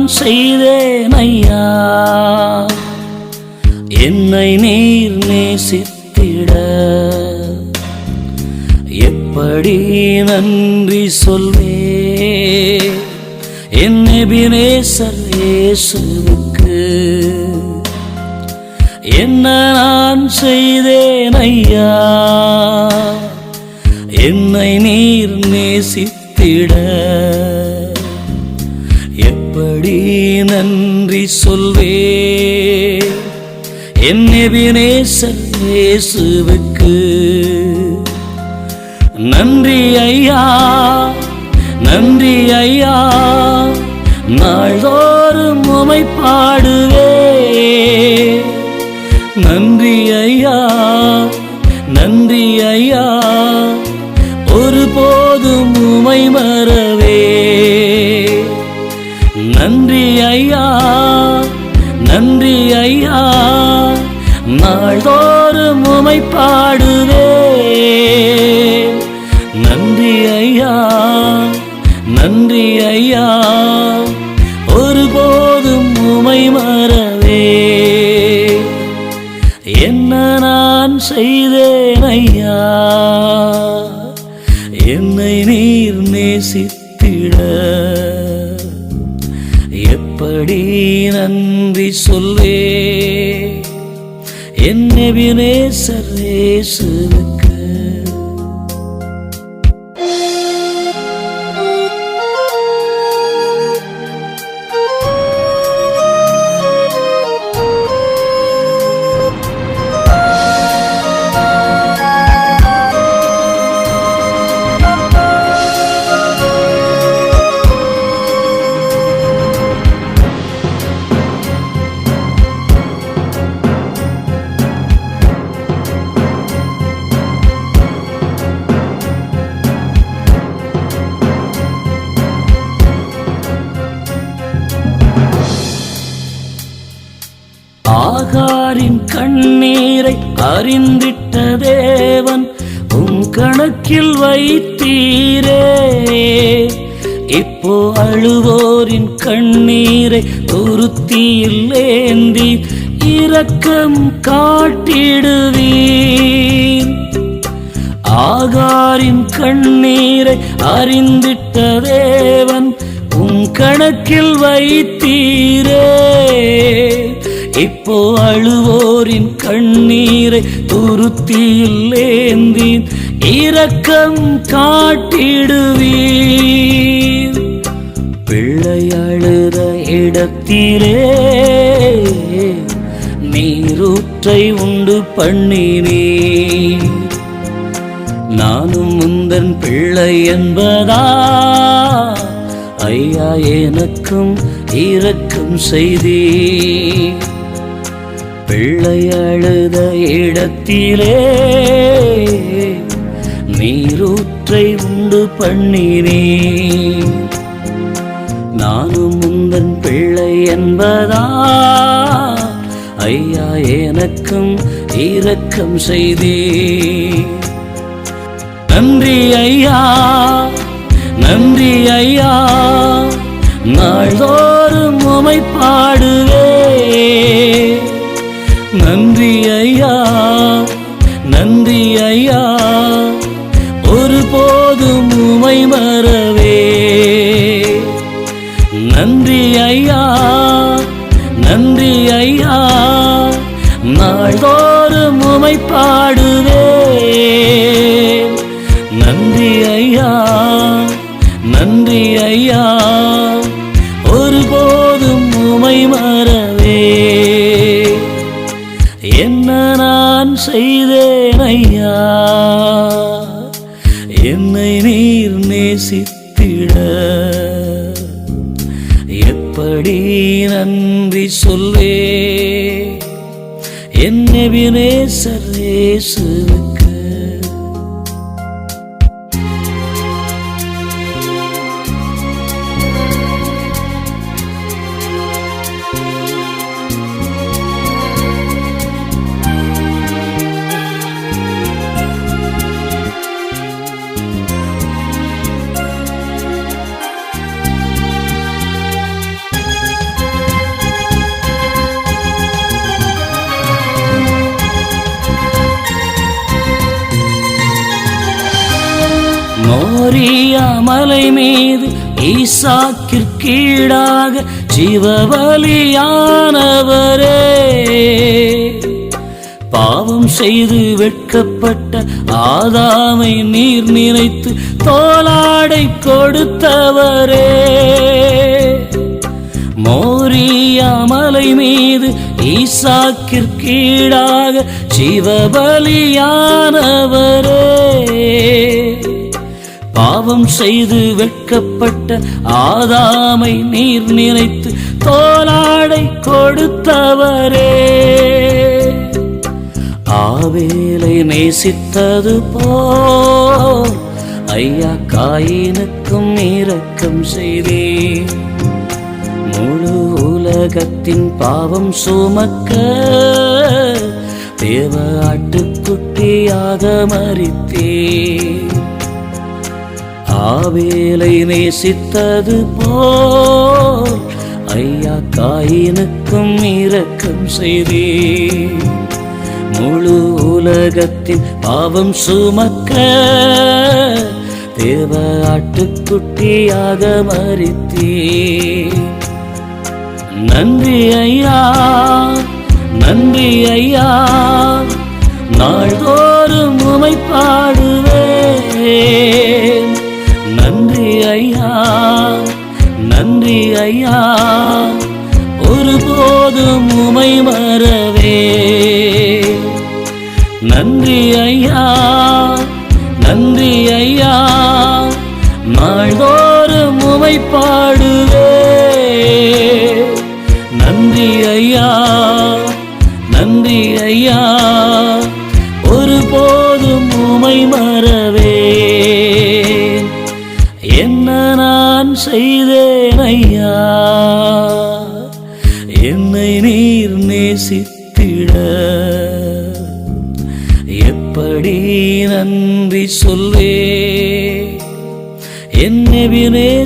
நான் செய்தேன் ஐயா என்னை நீர் நேசித்திட. எப்படி நன்றி சொல்வே? என் எபினேசர் இயேசுவுக்கு. என்ன நான் செய்தேன் ஐயா என்னை நீர் நேசித்திட. எப்படி நன்றி சொல்வே. என் எபினேசர் நன்றி ஐயா நன்றி ஐயா. நாள்தோறும் உமை பாடுவே ஐயா நாள்தோறும் உமை பாடுவே. நன்றி ஐயா நன்றி ஐயா ஒருபோதும் உமை மறவே. என்ன நான் செய்தேன் ஐயா? என்னை நீர் நேசித்திட. எப்படி நன்றி சொல்வே என் எபினேசர் ஆகாரின் கண்ணீரை அறிந்திட்ட தேவன் உன் கணக்கில் வைத்தீரே. இப்போ அழுவோரின் கண்ணீரை துருத்தியில் ஏந்தி இரக்கம் காட்டிடுவீர். ஆகாரின் கண்ணீரை அறிந்திட்ட தேவன் உன் கணக்கில் வைத்தீரே. இப்போ அழுவோரின் கண்ணீரை துருத்தியில் ஏந்தி இரக்கம் காட்டிடுவீர். பிள்ளை அழுத இடத்திலே நீரூற்றை உண்டு பண்ணினே நானும் முந்தன் பிள்ளை என்பதா? ஐயா எனக்கும் இரக்கம் செய்தீ பிள்ளை அழுத இடத்திலே நீரூற்றை உண்டு பண்ணினே. நானும் முந்தன் பிள்ளை என்பதா? ஐயா எனக்கும் இரக்கம் செய்தே. நன்றி ஐயா நன்றி ஐயா நாள்தோறும் உமை பாடுவே நன்றி ஐயா நன்றி ஐயா. ஒருபோதும் உமை மறவே. நன்றி ஐயா நன்றி ஐயா. நாள்தோறும் உமை பாடுவே. நன்றி ஐயா நன்றி ஐயா. என்ன நான் செய்தேன் ஐயா? என்னை நீர் நேசித்திட. எப்படி நன்றி சொல்வே என் எபினேசர் மோரியா மலை மீது ஈசாக்கிற்கீடாக ஜீவபலியானவரே. பாவம் செய்து வெட்கப்பட்ட ஆதாமை நீர் நினைத்து தோலாடை கொடுத்தவரே. மோரியா மலை மீது ஈசாக்கிற்கீடாக ஜீவபலியானவரே. பாவம் செய்து வெட்கப்பட்ட ஆதாமை நீர் நினைத்து தோலாடை கொடுத்தவரே. ஆவேலை நேசித்தது போ ஐயா காயினுக்கும் இரக்கம் செய்தே முழு உலகத்தின் பாவம் சுமக்க தேவ ஆட்டுக்குட்டியாக மறித்தேன். ஆவேலை நேசித்தது போல் ஐயா காயினுக்கும் இரக்கம் செய்தே முழு உலகத்தின் பாவம் சுமக்க தேவ ஆட்டுக்குட்டியாக மறித்தே நன்றி ஐயா நன்றி ஐயா நாள்தோறும் உமை பாடுவே ஐயா. நன்றி ஐயா. ஒருபோதும் உமை மறவே. நன்றி ஐயா. நன்றி ஐயா. நாள்தோறும் உமை பாடுவே. நன்றி ஐயா. நன்றி ஐயா. ஒருபோதும் உமை மறவே. விட எப்படி நன்றி சொல்வே என்னை வினேசரேசுவுக்கு